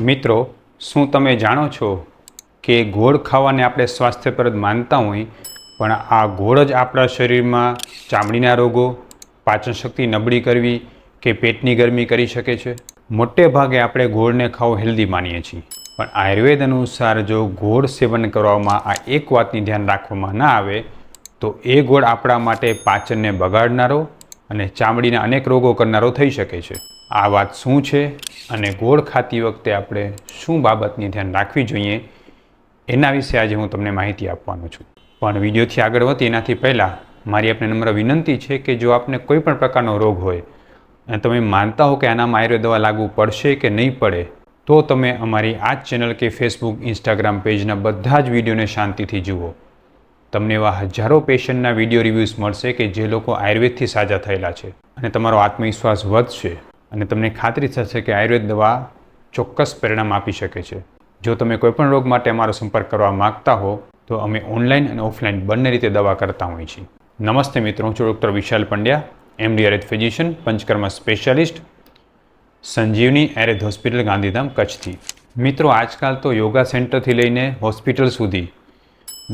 મિત્રો, શું તમે જાણો છો કે ગોળ ખાવાને આપણે સ્વાસ્થ્યપ્રદ માનતા હોય, પણ આ ગોળ જ આપણા શરીરમાં ચામડીના રોગો, પાચન શક્તિ નબળી કરવી કે પેટની ગરમી કરી શકે છે? મોટે ભાગે આપણે ગોળને ખાવો હેલ્ધી માનીએ છીએ. પણ આયુર્વેદ અનુસાર જો ગોળ સેવન કરવામાં આ એક વાતની ધ્યાન રાખવામાં ના આવે, તો એ ગોળ આપણા માટે પાચનને બગાડનારો અને ચામડીના અનેક રોગો કરનારો થઈ શકે છે. આ વાત શું છે અને ગોળ ખાતી વખતે આપણે શું બાબતની ધ્યાન રાખવી જોઈએ એના વિશે આજે હું તમને માહિતી આપવાનો છું. પણ વિડીયોથી આગળ વધતી એનાથી પહેલાં મારી આપને નમ્ર વિનંતી છે કે જો આપને કોઈ પણ પ્રકારનો રોગ હોય અને તમે માનતા હો કે આનામાં આયુર્વેદ દવા લાગુ પડશે કે નહીં પડે, તો તમે અમારી આ જ ચેનલ કે ફેસબુક ઇન્સ્ટાગ્રામ પેજના બધા જ વિડીયોને શાંતિથી જુઓ. તમને એવા હજારો પેશન્ટના વીડિયો રિવ્યૂઝ મળશે કે જે લોકો આયુર્વેદથી સાજા થયેલા છે. અને તમારો આત્મવિશ્વાસ વધશે અને તમને ખાતરી થશે કે આયુર્વેદ દવા ચોક્કસ પરિણામ આપી શકે છે. જો તમે કોઈપણ રોગ માટે અમારો સંપર્ક કરવા માગતા હો, તો અમે ઓનલાઈન અને ઓફલાઈન બંને રીતે દવા કરતા હોઈએ છીએ. નમસ્તે મિત્રો, હું છું doctor Vishal Pandya, MD Ayurveda physician, Panchakarma specialist, Sanjivani Ayurveda hospital Gandhidham, કચ્છથી. મિત્રો, આજકાલ તો યોગા સેન્ટરથી લઈને હોસ્પિટલ સુધી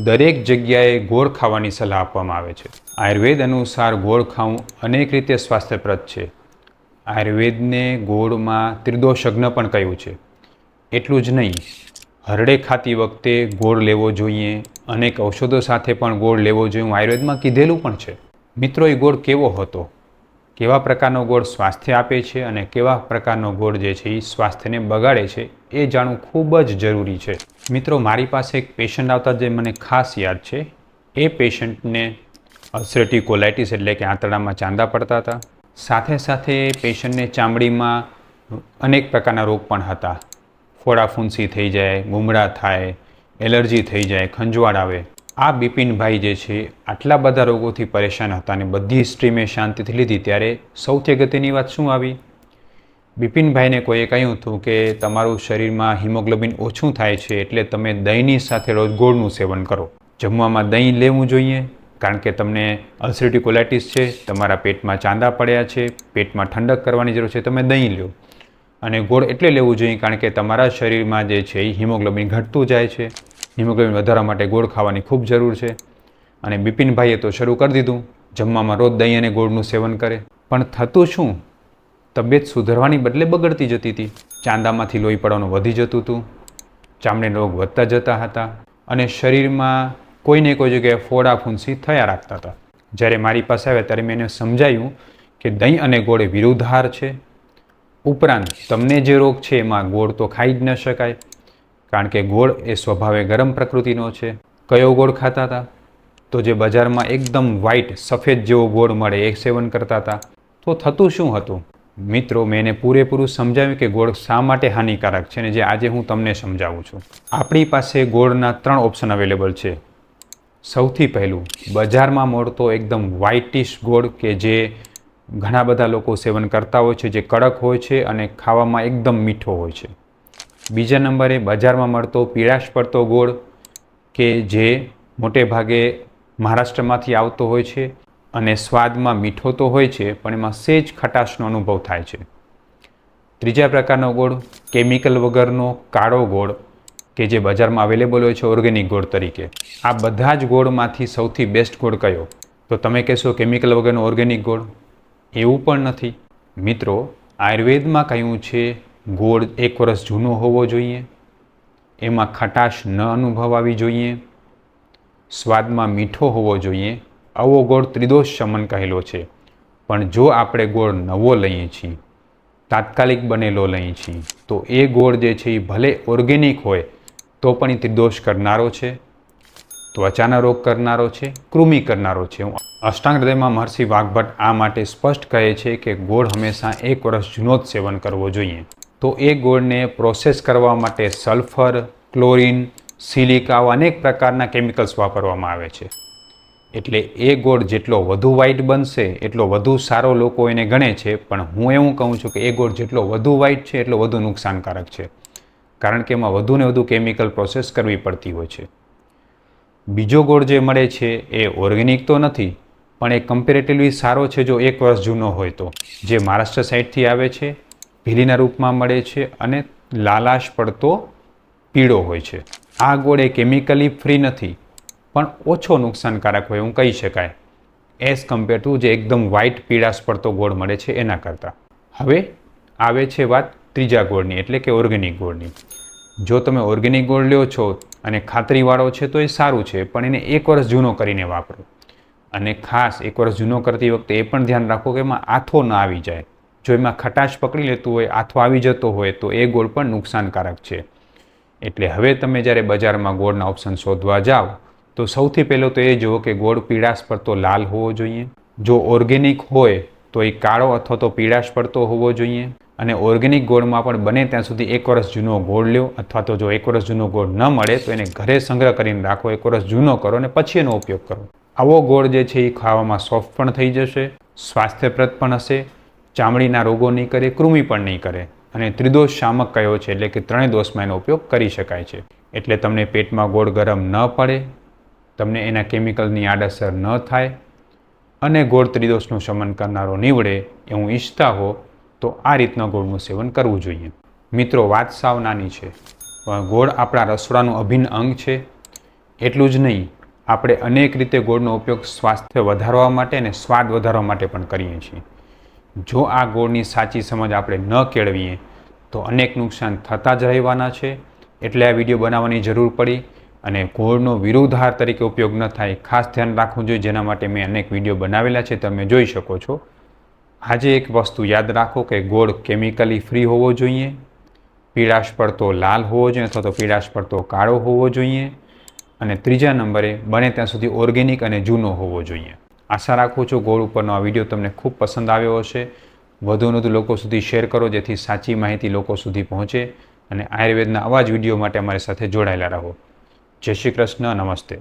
દરેક જગ્યાએ ગોળ ખાવાની સલાહ આપવામાં આવે છે. આયુર્વેદ અનુસાર ગોળ ખાવું અનેક રીતે સ્વાસ્થ્યપ્રદ છે. આયુર્વેદને ગોળમાં ત્રિદોષજ્ઞ પણ કહ્યું છે. એટલું જ નહીં, હરડે ખાતી વખતે ગોળ લેવો જોઈએ, અનેક ઔષધો સાથે પણ ગોળ લેવો જોઈએ આયુર્વેદમાં કીધેલું પણ છે. મિત્રો, એ ગોળ કેવો હતો? કેવા પ્રકારનો ગોળ સ્વાસ્થ્ય આપે છે અને કેવા પ્રકારનો ગોળ જે છે એ સ્વાસ્થ્યને બગાડે છે એ જાણવું ખૂબ જ જરૂરી છે. મિત્રો, મારી પાસે એક પેશન્ટ આવતા જે મને ખાસ યાદ છે, એ પેશન્ટને અલ્સરેટિવ કોલાઇટિસ એટલે કે આંતરડામાં ચાંદા પડતા હતા. સાથે સાથે પેશન્ટને ચામડીમાં અનેક પ્રકારના રોગ પણ હતા. ફોડા ફૂંસી થઈ જાય, ગુમડા થાય, એલર્જી થઈ જાય, ખંજવાળ આવે. આ બિપિનભાઈ જે છે, આટલા બધા રોગોથી પરેશાન હતા અને બધી હિસ્ટ્રી મેં શાંતિથી લીધી. ત્યારે સૌથી અગત્યની વાત શું આવી? બિપિનભાઈને કોઈએ કહ્યું હતું કે તમારું શરીરમાં હિમોગ્લોબિન ઓછું થાય છે એટલે તમે દહીંની સાથે રોજ ગોળનું સેવન કરો. જમવામાં દહીં લેવું જોઈએ, કારણ કે તમને અલ્સરેટિવ છે, તમારા પેટમાં ચાંદા પડ્યા છે, પેટમાં ઠંડક કરવાની જરૂર છે, તમે દહીં લો. અને ગોળ એટલે લેવું જોઈએ, કારણ કે તમારા શરીરમાં જે છે એ હિમોગ્લોબિન ઘટતું જાય છે. હિમોગ્લોબિન વધારવા માટે ગોળ ખાવાની ખૂબ જરૂર છે. અને બિપિનભાઈએ તો શરૂ કરી દીધું, જમવામાં રોજ દહીં અને ગોળનું સેવન કરે. પણ થતું શું? તબિયત સુધરવાની બદલે બગડતી જતી હતી. ચાંદામાંથી લોહી પડવાનું વધી જતું હતું. ચામડીના રોગ વધતા જતા હતા અને શરીરમાં કોઈને કોઈ જગ્યાએ ફોડા ફૂંસી થયા રાખતા હતા. જ્યારે મારી પાસે આવ્યા ત્યારે મેં એને સમજાયું કે દહીં અને ગોળ વિરુદ્ધાર છે. ઉપરાંત તમને જે રોગ છે એમાં ગોળ તો ખાઈ જ ન શકાય, કારણ કે ગોળ એ સ્વભાવે ગરમ પ્રકૃતિનો છે. કયો ગોળ ખાતા હતા? તો જે બજારમાં એકદમ વ્હાઈટ સફેદ જેવો ગોળ મળે એ સેવન કરતા હતા. તો થતું શું હતું? મિત્રો, મેં એને પૂરેપૂરું સમજાવ્યું કે ગોળ શા માટે હાનિકારક છે ને જે આજે હું તમને સમજાવું છું. આપણી પાસે ગોળના ત્રણ ઓપ્શન અવેલેબલ છે. સૌથી પહેલું, બજારમાં મળતો એકદમ વ્હાઇટિશ ગોળ કે જે ઘણા બધા લોકો સેવન કરતા હોય છે, જે કડક હોય છે અને ખાવામાં એકદમ મીઠો હોય છે. બીજા નંબરે, બજારમાં મળતો પીળાશ પડતો ગોળ કે જે મોટે ભાગે મહારાષ્ટ્રમાંથી આવતો હોય છે. અને સ્વાદમાં મીઠો તો હોય છે, પણ એમાં સેજ ખટાશનો અનુભવ થાય છે. ત્રીજા પ્રકારનો ગોળ, કેમિકલ વગરનો કાળો ગોળ, કે જે બજારમાં અવેલેબલ હોય છે ઓર્ગેનિક ગોળ તરીકે. આ બધા જ ગોળમાંથી સૌથી બેસ્ટ ગોળ કયો? તો તમે કહેશો કેમિકલ વગરનો ઓર્ગેનિક ગોળ? એવું પણ નથી. મિત્રો, આયુર્વેદમાં કહ્યું છે, ગોળ એક વર્ષ જૂનો હોવો જોઈએ. એમાં ખટાશ ન અનુભવાવી જોઈએ. સ્વાદમાં મીઠો હોવો જોઈએ. આવો ગોળ ત્રિદોષ શમન કહેલો છે. પણ જો આપણે ગોળ નવો લઈએ છીએ, તાત્કાલિક બનેલો લઈએ છીએ, તો એ ગોળ જે છે એ ભલે ઓર્ગેનિક હોય, તો પણ એ ત્રિદોષ કરનારો છે, ત્વચાના રોગ કરનારો છે, કૃમિ કરનારો છે. અષ્ટાંગ હૃદયમાં મહર્ષિ વાઘભટ્ટ આ માટે સ્પષ્ટ કહે છે કે ગોળ હંમેશા એક વર્ષ જૂનો જ સેવન કરવો જોઈએ. તો એ ગોળને પ્રોસેસ કરવા માટે સલ્ફર ક્લોરિન સિલિકા અનેક પ્રકારના કેમિકલ્સ વાપરવામાં આવે છે. એટલે એ ગોળ જેટલો વધુ વ્હાઈટ બનશે, એટલો વધુ સારો લોકો એને ગણે છે. પણ હું એવું કહું છું કે એ ગોળ જેટલો વધુ વ્હાઈટ છે, એટલો વધુ નુકસાનકારક છે. કારણ કે એમાં વધુ ને વધુ કેમિકલ પ્રોસેસ કરવી પડતી હોય છે. બીજો ગોળ જે મળે છે એ ઓર્ગેનિક તો નથી, પણ એ કમ્પેરેટિવલી સારો છે જો એક વર્ષ જૂનો હોય તો. જે મહારાષ્ટ્ર સાઈડથી આવે છે, ભીલીના રૂપમાં મળે છે અને લાલાશ પડતો પીળો હોય છે. આ ગોળ એ કેમિકલી ફ્રી નથી. પણ ઓછો નુકસાનકારક હોય એવું કહી શકાય. એઝ કમ્પેર ટુ જે એકદમ વ્હાઇટ પીળાશ પડતો ગોળ મળે છે એના કરતાં. હવે આવે છે વાત ત્રીજા ગોળની, એટલે કે ઓર્ગેનિક ગોળની. જો તમે ઓર્ગેનિક ગોળ લ્યો છો અને ખાતરીવાળો છે તો એ સારું છે, પણ એને એક વર્ષ જૂનો કરીને વાપરો. અને ખાસ એક વર્ષ જૂનો કરતી વખતે એ પણ ધ્યાન રાખો કે એમાં આથો ન આવી જાય. જો એમાં ખટાશ પકડી લેતું હોય, આથો આવી જતો હોય, તો એ ગોળ પણ નુકસાનકારક છે. એટલે હવે તમે જ્યારે બજારમાં ગોળના ઓપ્શન શોધવા જાઓ તો સૌથી પહેલો તો એ જુઓ કે ગોળ પીળાશ પડતો લાલ હોવો જોઈએ. જો ઓર્ગેનિક હોય તો એ કાળો અથવા તો પીળાશ પડતો હોવો જોઈએ. અને ઓર્ગેનિક ગોળમાં પણ બને ત્યાં સુધી એક વર્ષ જૂનો ગોળ લ્યો અથવા તો જો એક વર્ષ જૂનો ગોળ ન મળે તો એને ઘરે સંગ્રહ કરીને રાખો, એક વર્ષ જૂનો કરો અને પછી એનો ઉપયોગ કરો. આવો ગોળ જે છે એ ખાવામાં સોફ્ટ પણ થઈ જશે, સ્વાસ્થ્યપ્રદ પણ હશે, ચામડીના રોગો નહીં કરે, કૃમિ પણ નહીં કરે અને ત્રિદોષ શામક કયો છે એટલે કે ત્રણેય દોષમાં એનો ઉપયોગ કરી શકાય છે. એટલે તમને પેટમાં ગોળ ગરમ ન પડે તમને એના કેમિકલની આડઅસર ન થાય અને ગોળ ત્રિદોષનું શમન કરનારો નીવડે એવું ઈચ્છતા હો તો આ રીતના ગોળનું સેવન કરવું જોઈએ. મિત્રો, વાત સાવ નાની છે ગોળ આપણા રસોડાનું અભિન્ન અંગ છે. એટલું જ નહીં, આપણે અનેક રીતે ગોળનો ઉપયોગ સ્વાસ્થ્ય વધારવા માટે અને સ્વાદ વધારવા માટે પણ કરીએ છીએ. જો આ ગોળની સાચી સમજ આપણે ન કેળવીએ, તો અનેક નુકસાન થતા જ રહેવાના છે. એટલે આ વીડિયો બનાવવાની જરૂર પડી. અને ગોળનો વિરુદ્ધાર તરીકે ઉપયોગ ન થાય, ખાસ ધ્યાન રાખવું જોઈએ. જેના માટે મેં અનેક વીડિયો બનાવેલા છે, તમે જોઈ શકો છો. આજે એક વસ્તુ યાદ રાખો કે ગોળ કેમિકલી ફ્રી હોવો જોઈએ. પીળાશ પડતો લાલ હોવો જોઈએ અથવા તો પીળાશ પડતો કાળો હોવો જોઈએ. અને ત્રીજા નંબરે, બને ત્યાં સુધી ઓર્ગેનિક અને જૂનો હોવો જોઈએ. આશા રાખું છું ગોળ ઉપરનો આ વીડિયો તમને ખૂબ પસંદ આવ્યો હશે. વધુને વધુ લોકો સુધી શેર કરો, જેથી સાચી માહિતી લોકો સુધી પહોંચે. અને આયુર્વેદના આવા જ વીડિયો માટે અમારી સાથે જોડાયેલા રહો. જય શ્રી કૃષ્ણ નમસ્તે.